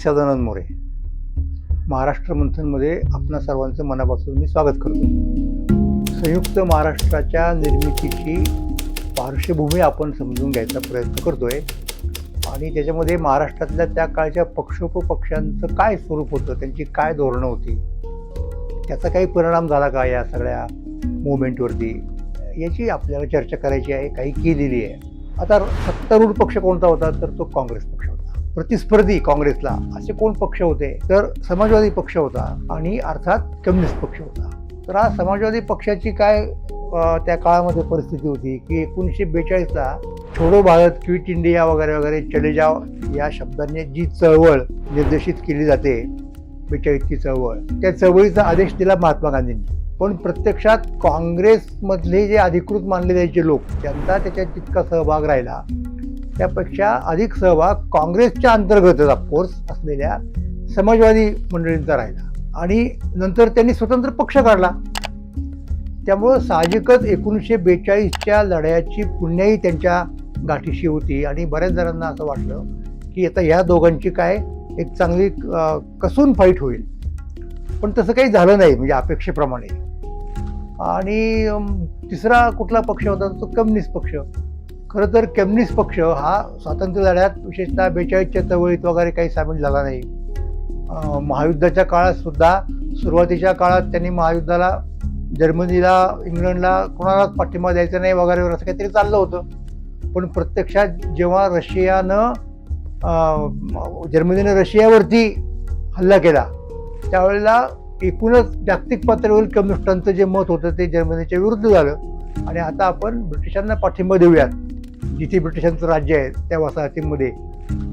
सदानंद मोरे. महाराष्ट्र मंथनमध्ये आपणा सर्वांचं मनापासून मी स्वागत करतो. संयुक्त महाराष्ट्राच्या निर्मितीची पार्श्वभूमी आपण समजून घ्यायचा प्रयत्न करतोय. आणि त्याच्यामध्ये महाराष्ट्रातल्या त्या काळच्या पक्षोपपक्षांचं काय स्वरूप होतं त्यांची काय धोरणं होती त्याचा काही परिणाम झाला का या सगळ्या मुवमेंटवरती याची आपल्याला चर्चा करायची आहे काही केलेली आहे. आता सत्तारूढ पक्ष कोणता होता तर तो काँग्रेस पक्ष. प्रतिस्पर्धी काँग्रेसला असे कोण पक्ष होते? तर समाजवादी पक्ष होता आणि अर्थात कम्युनिस्ट पक्ष होता. तर हा समाजवादी पक्षाची काय त्या काळामध्ये परिस्थिती होती की एकोणीसशे बेचाळीसला छोडो भारत क्विट इंडिया वगैरे वगैरे चले जाव या शब्दांनी जी चळवळ निर्देशित केली जाते बेचाळीसची चळवळ त्या चळवळीचा आदेश दिला महात्मा गांधींनी. पण प्रत्यक्षात काँग्रेसमधले जे अधिकृत मानले जायचे लोक त्यांचा त्याच्यात तितका सहभाग राहिला. त्यापेक्षा अधिक सहभाग काँग्रेसच्या अंतर्गतच ऑफकोर्स असलेल्या समाजवादी मंडळींचा राहिला. आणि नंतर त्यांनी स्वतंत्र पक्ष काढला. त्यामुळं साहजिकच एकोणीसशे बेचाळीसच्या लढ्याची पुण्याही त्यांच्या गाठीशी होती. आणि बऱ्याच जणांना असं वाटलं की आता ह्या दोघांची काय एक चांगली कसून फाईट होईल. पण तसं काही झालं नाही म्हणजे अपेक्षेप्रमाणे. आणि तिसरा कुठला पक्ष होता? तो कम्युनिस्ट पक्ष. खरं तर कम्युनिस्ट पक्ष हा स्वातंत्र्य लढ्यात विशेषतः बेचाळीसच्या चळवळीत वगैरे काही सामील झाला नाही. महायुद्धाच्या काळात सुद्धा सुरुवातीच्या काळात त्यांनी महायुद्धाला जर्मनीला इंग्लंडला कोणालाच पाठिंबा द्यायचा नाही वगैरे असं काहीतरी चाललं होतं. पण प्रत्यक्षात जेव्हा रशियानं जर्मनीनं रशियावरती हल्ला केला त्यावेळेला एकूणच जागतिक पातळीवरील कम्युनिस्टांचं जे मत होतं ते जर्मनीच्या विरुद्ध झालं. आणि आता आपण ब्रिटिशांना पाठिंबा देऊयात. जिथे ब्रिटिशांचं राज्य आहे त्या वसाहतीमध्ये.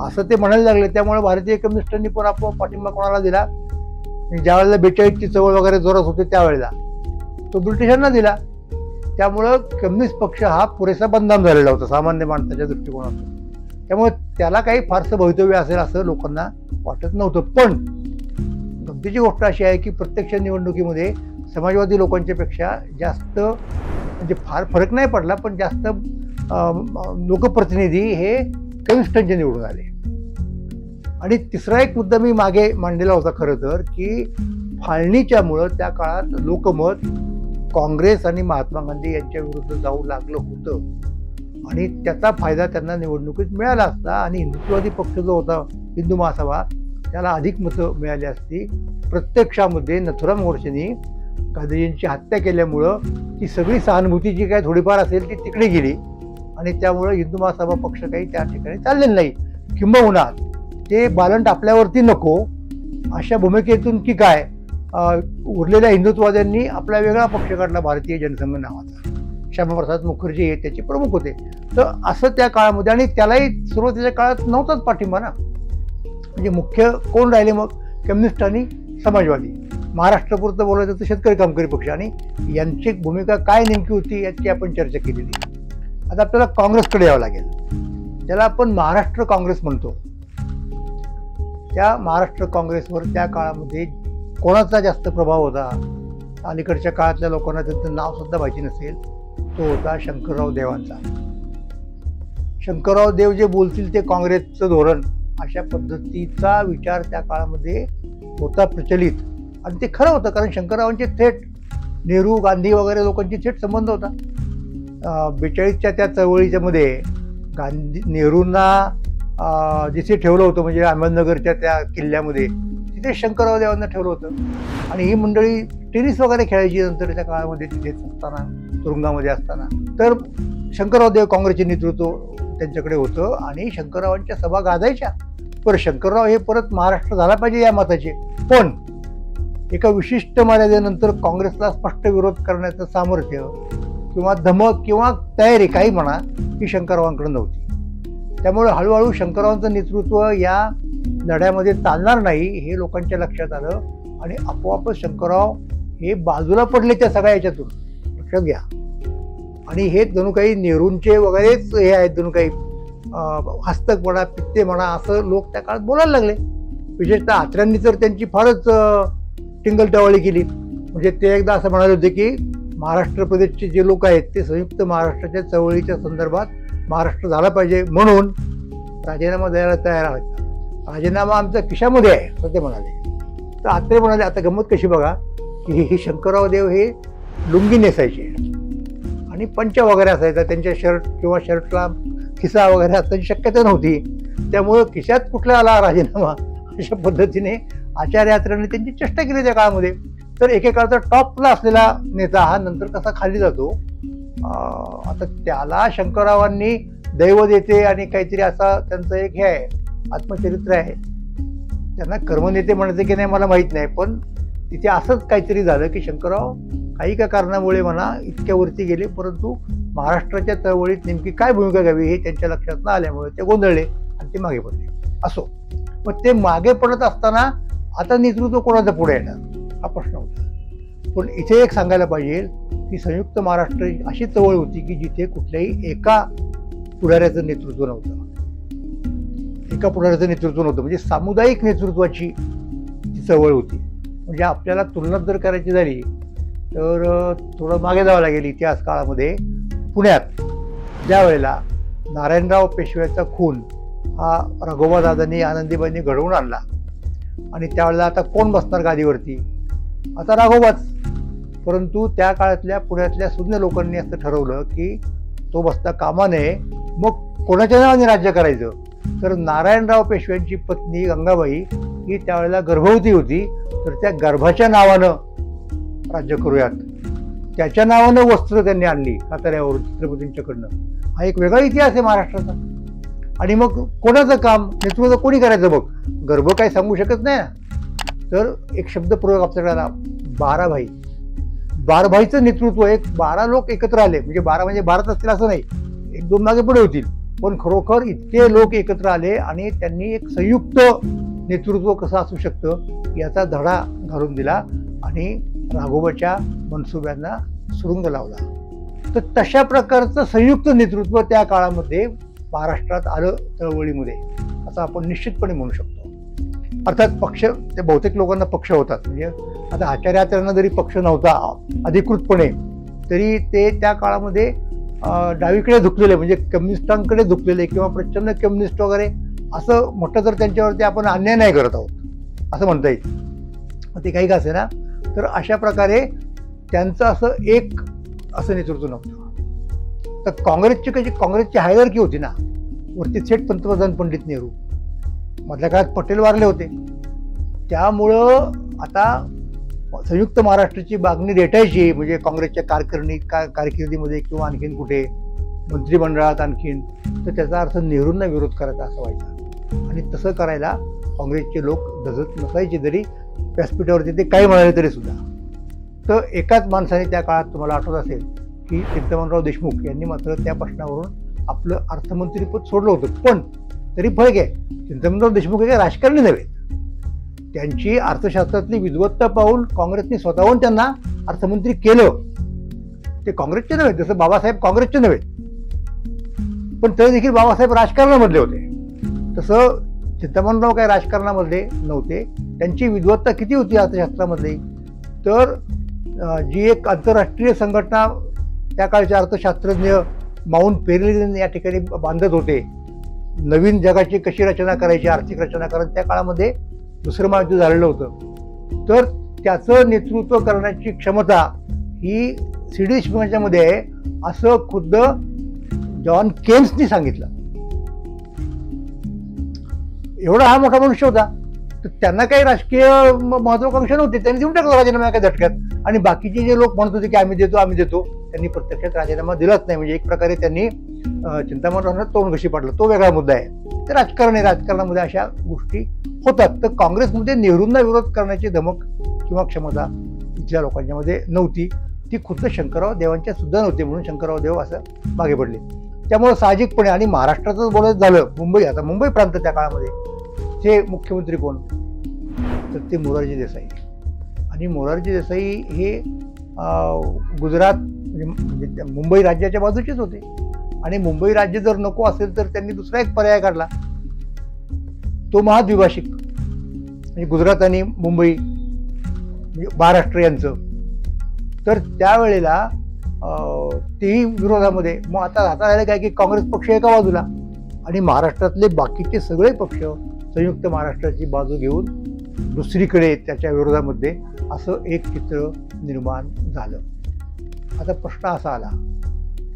असं ते म्हणायला लागले. त्यामुळे भारतीय कम्युनिस्टांनी पण आपोआप पाठिंबा कोणाला दिला? आणि ज्या वेळेला बेचाळीसची चवळ वगैरे जोरात होते त्यावेळेला. तो ब्रिटिशांना दिला. त्यामुळं कम्युनिस्ट पक्ष हा पुरेसा बदनाम झालेला होता सामान्य माणसाच्या दृष्टिकोनातून. त्यामुळे त्याला काही फारसं भवितव्य असेल असं लोकांना वाटत नव्हतं. पण गमतीची गोष्ट अशी आहे की प्रत्यक्ष निवडणुकीमध्ये समाजवादी लोकांच्यापेक्षा जास्त म्हणजे फार फरक नाही पडला पण जास्त लोकप्रतिनिधी हे कम्युनिस्टांचे निवडून आले. आणि तिसरा एक मुद्दा मी मागे मांडलेला होता खरं तर की फाळणीच्यामुळं त्या काळात लोकमत काँग्रेस आणि महात्मा गांधी यांच्या विरुद्ध जाऊ लागलं होतं. आणि त्याचा फायदा त्यांना निवडणुकीत मिळाला असता आणि हिंदुत्ववादी पक्ष जो होता हिंदू महासभा त्याला अधिक मतं मिळाली असती. प्रत्यक्षामध्ये नथुराम गोडसेनी गांधीजींची हत्या केल्यामुळं ती सगळी सहानुभूती जी काय थोडीफार असेल ती तिकडे गेली. आणि त्यामुळं हिंदू महासभा पक्ष काही त्या ठिकाणी चाललेला नाही. किंबहुना ते बालंट आपल्यावरती नको अशा भूमिकेतून की काय उरलेल्या हिंदुत्ववाद्यांनी आपला वेगळा पक्ष काढला भारतीय जनसंघ नावाचा. श्यामाप्रसाद मुखर्जी हे त्याचे प्रमुख होते. तर असं त्या काळामध्ये आणि त्यालाही सुरुवातीच्या काळात नव्हताच पाठिंबा ना. म्हणजे मुख्य कोण राहिले मग? कम्युनिस्ट आणि समाजवादी. महाराष्ट्रापुरतं बोलायचं तर शेतकरी कामकरी पक्ष. आणि यांची भूमिका काय नेमकी होती याची आपण चर्चा केलेली. आता आपल्याला काँग्रेसकडे यावं लागेल. ज्याला आपण महाराष्ट्र काँग्रेस म्हणतो. त्या महाराष्ट्र काँग्रेसवर त्या काळामध्ये कोणाचा जास्त प्रभाव होता? अलीकडच्या काळातल्या लोकांना त्यांचं नावसुद्धा माहिती नसेल तो होता शंकरराव देवांचा. शंकरराव देव जे बोलतील ते काँग्रेसचं धोरण अशा पद्धतीचा विचार त्या काळामध्ये होता प्रचलित. आणि ते खरं होतं कारण शंकररावांचे थेट नेहरू गांधी वगैरे लोकांची थेट संबंध होता. बेचाळीसच्या त्या चळवळीच्या मध्ये गांधी नेहरूंना जिथे ठेवलं होतं म्हणजे अहमदनगरच्या त्या किल्ल्यामध्ये तिथे शंकरराव देवांना ठेवलं होतं. आणि ही मंडळी टेनिस वगैरे खेळायची नंतरच्या काळामध्ये तिथेच असताना तुरुंगामध्ये असताना. तर शंकरराव देव काँग्रेसचे नेतृत्व त्यांच्याकडे होतं आणि शंकररावांच्या सभा गाजायच्या. पर शंकरराव हे परत महाराष्ट्र झाला पाहिजे या मताचे. पण एका विशिष्ट मर्यादेनंतर काँग्रेसला स्पष्ट विरोध करण्याचं सामर्थ्य किंवा धमक किंवा तयारी काही म्हणा ही शंकररावांकडे नव्हती. त्यामुळे हळूहळू शंकररावांचं नेतृत्व या लढ्यामध्ये चालणार नाही हे लोकांच्या लक्षात आलं. आणि आपोआपच शंकरराव हे बाजूला पडले त्या सगळ्या याच्यातून. लक्षात घ्या. आणि हे जणू काही नेहरूंचे वगैरेच हे आहेत जणू काही हस्तक म्हणा पित्ते म्हणा असं लोक त्या काळात बोलायला लागले. विशेषतः आत्र्यांनी तर त्यांची फारच टिंगलटवाळी केली. म्हणजे ते एकदा असं म्हणाले होते की महाराष्ट्र प्रदेशचे जे लोक आहेत ते संयुक्त महाराष्ट्राच्या चळवळीच्या संदर्भात महाराष्ट्र झाला पाहिजे म्हणून राजीनामा द्यायला तयार आहेत. राजीनामा आमचा खिशामध्ये आहे असं ते म्हणाले. तर आत्रे म्हणाले आता गंमत कशी बघा की हे शंकरराव देव हे लुंगी नेसायचे. आणि पंच वगैरे असायचा त्यांच्या शर्ट किंवा शर्टला खिसा वगैरे असण्याची शक्यता नव्हती. त्यामुळं खिशात कुठला आला राजीनामा? अशा पद्धतीने आचार्य यात्रेने त्यांची चेष्टा केली त्या काळामध्ये. तर एकेकाळचा टॉपला असलेला नेता हा नंतर कसा खाली जातो? आता त्याला शंकररावांनी दैव देते आणि काहीतरी असा त्यांचं एक हे आहे आत्मचरित्र आहे. त्यांना कर्मनेते म्हणायचे की नाही मला माहीत नाही पण तिथे असंच काहीतरी झालं की शंकरराव काही का कारणामुळे म्हणा इतक्या वरती गेले परंतु महाराष्ट्राच्या चळवळीत नेमकी काय भूमिका घ्यावी हे त्यांच्या लक्षात न आल्यामुळे ते गोंधळले आणि ते मागे पडले. असो. मग ते मागे पडत असताना आता नेतृत्व कोणाचं पुढे येणार? हा प्रश्न होता. पण इथे एक सांगायला पाहिजे की संयुक्त महाराष्ट्र अशी चळवळ होती की जिथे कुठल्याही एका पुढाऱ्याचं नेतृत्व नव्हतं. एका पुढाऱ्याचं नेतृत्व नव्हतं. म्हणजे सामुदायिक नेतृत्वाची ती चळवळ होती. म्हणजे आपल्याला तुलना जर करायची झाली तर थोडं मागे जावं लागेल इतिहास काळामध्ये. पुण्यात ज्या वेळेला नारायणराव पेशव्याचा खून हा रघोबा दादांनी आनंदीबाईंनी घडवून आणला आणि त्यावेळेला आता कोण बसणार गादीवरती? आता राघोबाच. परंतु त्या काळातल्या पुण्यातल्या सुज्ञ लोकांनी असं ठरवलं की तो बसता कामा नये मग कोणाच्या नावाने राज्य करायचं? तर नारायणराव पेशव्यांची पत्नी गंगाबाई ही त्यावेळेला गर्भवती होती तर त्या गर्भाच्या नावानं राज्य करूयात. त्याच्या नावानं वस्त्र त्यांनी आणली साताऱ्यावरून छत्रपतींच्याकडनं. हा एक वेगळा इतिहास आहे महाराष्ट्राचा. आणि मग कोणाचं काम नेतृत्व कोणी करायचं बघ? गर्भ काही सांगू शकत नाही. ना तर एक शब्द प्रयोग आपल्याकडे आला. बारा भाई बारभाईचं नेतृत्व एक बारा लोक एकत्र आले. म्हणजे बारा म्हणजे भारत असतील असं नाही. एक दोन मागे पुढे होतील. पण खरोखर इतके लोक एकत्र आले आणि त्यांनी एक संयुक्त नेतृत्व कसं असू शकतं याचा धडा घालून दिला आणि राघोबाच्या मनसुब्यांना सुरुंग लावला. तर तशा प्रकारचं संयुक्त नेतृत्व त्या काळामध्ये महाराष्ट्रात आलं चळवळीमध्ये असं आपण निश्चितपणे म्हणू शकतो. अर्थात पक्ष ते बहुतेक लोकांना पक्ष होतात. म्हणजे आता आचार्यात्र्यांना जरी पक्ष नव्हता अधिकृतपणे तरी ते त्या काळामध्ये डावीकडे झुकलेले म्हणजे कम्युनिस्टांकडे झुकलेले किंवा प्रचंड कम्युनिस्ट वगैरे असं म्हटलं तर त्यांच्यावरती आपण अन्याय नाही करत आहोत असं म्हणता येईल. ते काही का असे ना तर अशा प्रकारे त्यांचं असं एक असं नेतृत्व नव्हतं. तर काँग्रेसची कशी काँग्रेसची हायरकी होती ना वरती थेट पंतप्रधान पंडित नेहरू. मधल्या काळात पटेल वारले होते. त्यामुळं आता संयुक्त महाराष्ट्राची मागणी रेटायची म्हणजे काँग्रेसच्या कारकिर्दी का कारकिर्दीमध्ये किंवा आणखीन कुठे मंत्रिमंडळात आणखीन तर त्याचा अर्थ नेहरूंना विरोध करायचा असं व्हायचा. आणि तसं करायला काँग्रेसचे लोक दजत नसायचे जरी व्यासपीठावरती ते काही म्हणाले तरी सुद्धा. तर एकाच माणसाने त्या काळात तुम्हाला आठवत असेल की चिंतामणराव देशमुख यांनी मात्र त्या प्रश्नावरून आपलं अर्थमंत्रीपद सोडलं होतं. पण तरी फळके आहे चिंतामणराव देशमुख हे राजकारणी नव्हे. त्यांची अर्थशास्त्रातली विद्वत्ता पाहून काँग्रेसने स्वतःहून त्यांना अर्थमंत्री केलं. ते काँग्रेसचे नव्हे जसं बाबासाहेब काँग्रेसचे नव्हे. पण तरी देखील बाबासाहेब राजकारणामधले होते. तसं चिंतामणराव काही राजकारणामधले नव्हते. त्यांची विद्वत्ता किती होती अर्थशास्त्रामधली? तर जी एक आंतरराष्ट्रीय संघटना त्या काळचे अर्थशास्त्रज्ञ माऊंट पेरिलिन या ठिकाणी बांधत होते. नवीन जगाची कशी रचना करायची आर्थिक रचना कारण त्या काळामध्ये दुसरं महायुद्ध झालेलं होतं. तर त्याचं नेतृत्व करण्याची क्षमता ही सी डी मध्ये आहे असं खुद्द जॉन केन्सनी सांगितलं. एवढा हा मोठा मनुष्य होता. तर त्यांना काही राजकीय म- महत्वाकांक्षा नव्हती. त्यांनी देऊन टाकला राजीनामा एका झटक्यात. आणि बाकीचे जे लोक म्हणत होते की आम्ही देतो आम्ही देतो त्यांनी प्रत्यक्षात राजीनामा दिलाच नाही. म्हणजे एक प्रकारे त्यांनी चिंतामण चिंतामणरावांना तोंड कशी पाडलं? तो वेगळा मुद्दा आहे. ते राजकारण आहे. राजकारणामध्ये अशा गोष्टी होतात. तर काँग्रेसमध्ये नेहरूंना विरोध करण्याची धमक किंवा क्षमता इथल्या लोकांच्या मध्ये नव्हती. ती खुद्द शंकरराव देवांच्या सुद्धा नव्हती म्हणून शंकरराव देव असं मागे पडले. त्यामुळे साहजिकपणे आणि महाराष्ट्राचं बोलायचं झालं मुंबई आता मुंबई प्रांत त्या काळामध्ये ते मुख्यमंत्री कोण? तर ते मोरारजी देसाई. आणि मोरारजी देसाई हे गुजरात म्हणजे म्हणजे मुंबई राज्याच्या बाजूचेच होते. आणि मुंबई राज्य जर नको असेल तर त्यांनी दुसरा एक पर्याय काढला. तो महाद्विभाषिक. म्हणजे गुजरात आणि मुंबई म्हणजे महाराष्ट्र यांचं. तर त्यावेळेला तेही विरोधामध्ये. मग आता आता झालं काय की काँग्रेस पक्ष एका बाजूला आणि महाराष्ट्रातले बाकीचे सगळे पक्ष संयुक्त महाराष्ट्राची बाजू घेऊन दुसरीकडे त्याच्या विरोधामध्ये असं एक चित्र निर्माण झालं. आता प्रश्न असा आला.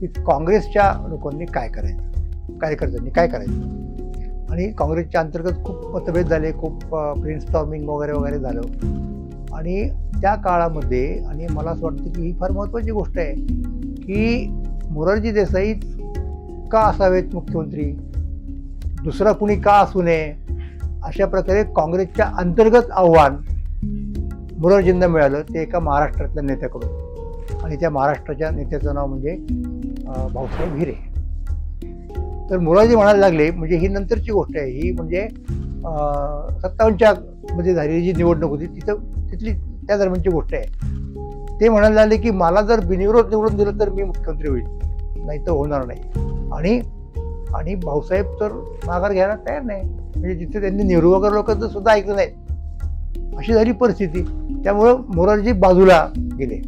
की काँग्रेसच्या लोकांनी काय करायचं? कार्यकर्त्यांनी काय करायचं? आणि काँग्रेसच्या अंतर्गत खूप मतभेद झाले खूप प्रिन्स स्टॉर्मिंग वगैरे वगैरे झालं. आणि त्या काळामध्ये आणि मला असं वाटतं की ही फार महत्त्वाची गोष्ट आहे की मोरारजी देसाई का असावेत मुख्यमंत्री? दुसरा कुणी का असू नये? अशा प्रकारे काँग्रेसच्या अंतर्गत आव्हान मोरारजींना मिळालं ते एका महाराष्ट्रातल्या नेत्याकडून. आणि त्या महाराष्ट्राच्या नेत्याचं नाव म्हणजे भाऊसाहेब हिरे. तर मोरारजी म्हणायला लागले म्हणजे ही नंतरची गोष्ट आहे ही म्हणजे सत्तावन्नच्या मध्ये झालेली जी निवडणूक होती तिथं तिथली त्या दरम्यानची गोष्ट आहे. ते म्हणायला लागले की मला जर बिनविरोध निवडून दिलं तर मी मुख्यमंत्री होईल नाही तर होणार नाही. आणि आणि भाऊसाहेब तर माघार घ्यायला तयार नाही. म्हणजे जिथे त्यांनी नेहरू वगैरे लोकांचं सुद्धा ऐकलं नाही. अशी झाली परिस्थिती. त्यामुळं मोरारजी बाजूला गेले.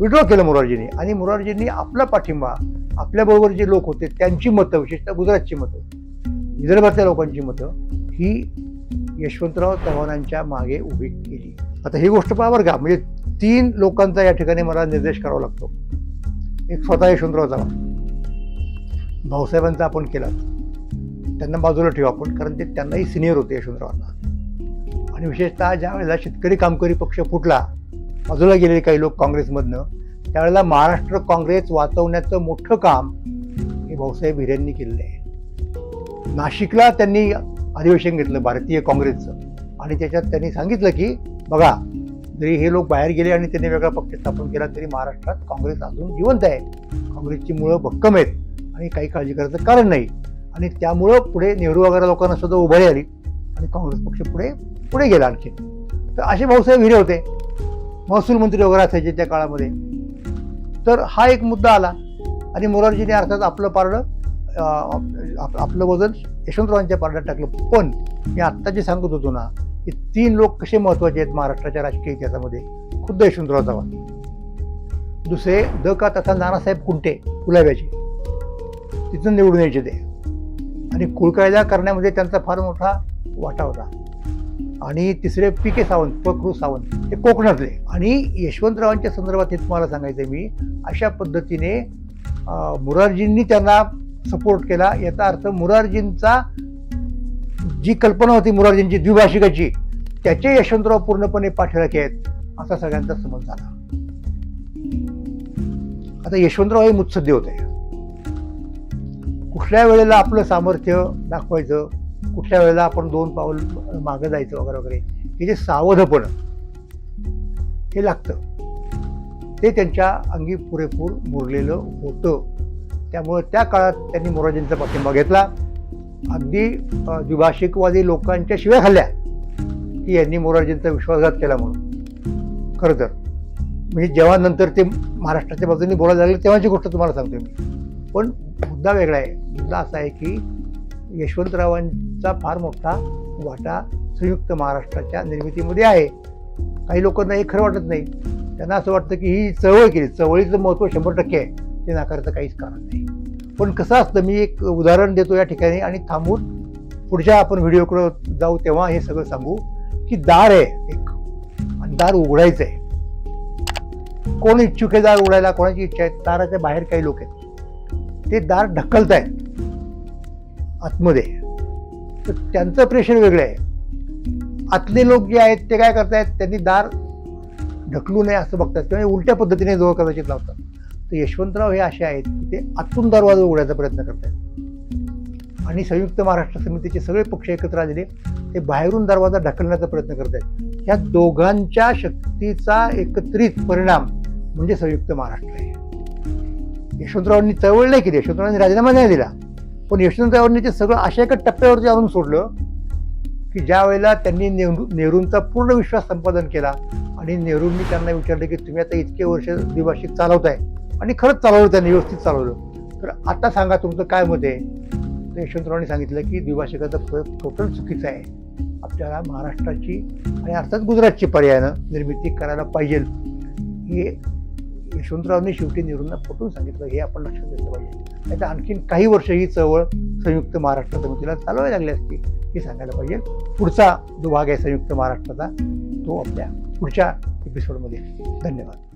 विड्रॉ केलं मोरारजींनी. आणि मोरारजींनी आपला पाठिंबा आपल्याबरोबर जे लोक होते त्यांची मतं विशेषतः गुजरातची मतं विदर्भातल्या लोकांची मतं ही यशवंतराव चव्हाणांच्या मागे उभी केली. आता ही गोष्ट पहा बरं का म्हणजे तीन लोकांचा या ठिकाणी मला निर्देश करावा लागतो. एक स्वतः यशवंतराव चव्हाण. भाऊसाहेबांचा आपण केला. त्यांना बाजूला ठेवू आपण कारण ते त्यांनाही सिनियर होते यशवंतरावांना. आणि विशेषतः ज्या वेळेला शेतकरी कामकरी पक्ष फुटला बाजूला गेलेले काही लोक काँग्रेसमधनं त्यावेळेला महाराष्ट्र काँग्रेस वाचवण्याचं मोठं काम हे भाऊसाहेब हिरेंनी केलेलं आहे. नाशिकला त्यांनी अधिवेशन घेतलं भारतीय काँग्रेसचं. आणि त्याच्यात त्यांनी सांगितलं की बघा जरी हे लोक बाहेर गेले आणि त्यांनी वेगळा पक्ष स्थापन केला तरी महाराष्ट्रात काँग्रेस अजून जिवंत आहे. काँग्रेसची मुळं भक्कम आहेत आणि काही काळजी करायचं कारण नाही. आणि त्यामुळं पुढे नेहरू वगैरे लोकांना सुद्धा उभारी आली आणि काँग्रेस पक्ष पुढे पुढे गेला आणखी. तर असे भाऊसाहेब हिरे होते. महसूल मंत्री वगैरे असायचे त्या काळामध्ये. तर हा एक मुद्दा आला आणि मोरारजीने अर्थात आपलं पारडं आपलं वजन यशवंतरावांच्या पारड्यात टाकलं. पण मी आत्ता जे सांगत होतो ना की तीन लोक कसे महत्त्वाचे आहेत महाराष्ट्राच्या राजकीय इतिहासामध्ये? खुद्द यशवंतराव चव्हाण. दुसरे द का तथा नानासाहेब कुंटे गुलाब्याचे. तिथून निवडून यायचे ते. आणि कुळकायदा करण्यामध्ये त्यांचा फार मोठा वाटा होता. आणि तिसरे पी के सावंत प्रकृ सावंत हे कोकणातले. आणि यशवंतरावांच्या संदर्भात हे तुम्हाला सांगायचं मी अशा पद्धतीने मुरारजींनी त्यांना सपोर्ट केला. याचा अर्थ मुरारजींचा जी कल्पना होती मुरारजींची द्विभाषिकाची त्याचे यशवंतराव पूर्णपणे पाठीराखे आहेत असा सगळ्यांचा समज झाला. आता यशवंतराव हे मुत्सद्य होते. कुठल्या वेळेला आपलं सामर्थ्य दाखवायचं? कुठल्या वेळेला आपण दोन पाऊल मागं जायचं वगैरे वगैरे हे जे सावधपण हे लागतं. ते त्यांच्या अंगी पुरेपूर मुरलेलं होतं. त्यामुळं त्या काळात त्यांनी मोराजींचा पाठिंबा घेतला. अगदी द्विभाषिकवादी लोकांच्या शिव्या खाल्ल्या की यांनी मोरारजींचा विश्वासघात केला म्हणून. खरं तर म्हणजे जेव्हा नंतर ते महाराष्ट्राच्या बाजूने बोलायला लागले तेव्हाची गोष्ट तुम्हाला सांगतो मी. पण मुद्दा वेगळा आहे. मुद्दा असा आहे की चा फार मोठा वाटा संयुक्त महाराष्ट्राच्या निर्मितीमध्ये आहे. काही लोकांना हे खरं वाटत नाही. त्यांना असं वाटतं की ही चळवळ केली. चळवळीचं महत्त्व शंभर टक्के आहे. ते नाकारचं काहीच कारण नाही. पण कसं असतं मी एक उदाहरण देतो या ठिकाणी आणि थांबून पुढच्या आपण व्हिडिओकडे जाऊ तेव्हा हे सगळं सांगू की दार आहे एक. आणि दार उघडायचं आहे. कोण इच्छुक आहे दार उघडायला? कोणाची इच्छा आहे? दाराच्या बाहेर काही लोक आहेत. ते दार ढकलतायत. आतमध्ये. तर त्यांचं प्रेशर वेगळं आहे. आतले लोक जे आहेत ते काय करतायत? त्यांनी दार ढकलू नये असं बघतात किंवा उलट्या पद्धतीने जवळ कदाचित लावतात. तर यशवंतराव हे असे आहेत की ते आतून दरवाजा उघडायचा प्रयत्न करतायत. आणि संयुक्त महाराष्ट्र समितीचे सगळे पक्ष एकत्र आलेले ते बाहेरून दरवाजा ढकलण्याचा प्रयत्न करत आहेत ह्या दोघांच्या शक्तीचा एकत्रित परिणाम म्हणजे संयुक्त महाराष्ट्र आहे. यशवंतरावांनी चळवळ नाही केली. यशवंतरावांनी राजीनामा नाही दिला. पण यशवंतरावांनी ते सगळं अशा एका टप्प्यावरती आणून सोडलं की ज्या वेळेला त्यांनी नेहरू नेहरूंचा पूर्ण विश्वास संपादन केला आणि नेहरूंनी त्यांना विचारलं की तुम्ही आता इतके वर्ष द्विभाषिक चालवताय आणि खरंच चालवलं त्यांनी व्यवस्थित चालवलं. तर आता सांगा तुमचं काय मत आहे? तर यशवंतरावांनी सांगितलं की द्विभाषिकाचा प्रयोग टोटल चुकीचा आहे. आपल्याला महाराष्ट्राची आणि अर्थात गुजरातची पर्यायानं निर्मिती करायला पाहिजे. हे यशवंतरावने शेवटी नेहरूंना पटवून सांगितलं हे आपण लक्षात घेतलं पाहिजे. नाही तर आणखीन काही वर्ष ही चळवळ संयुक्त महाराष्ट्र समितीला चालवायला लागली असती हे सांगायला पाहिजे. पुढचा जो भाग आहे संयुक्त महाराष्ट्राचा तो आपल्या पुढच्या एपिसोडमध्ये धन्यवाद.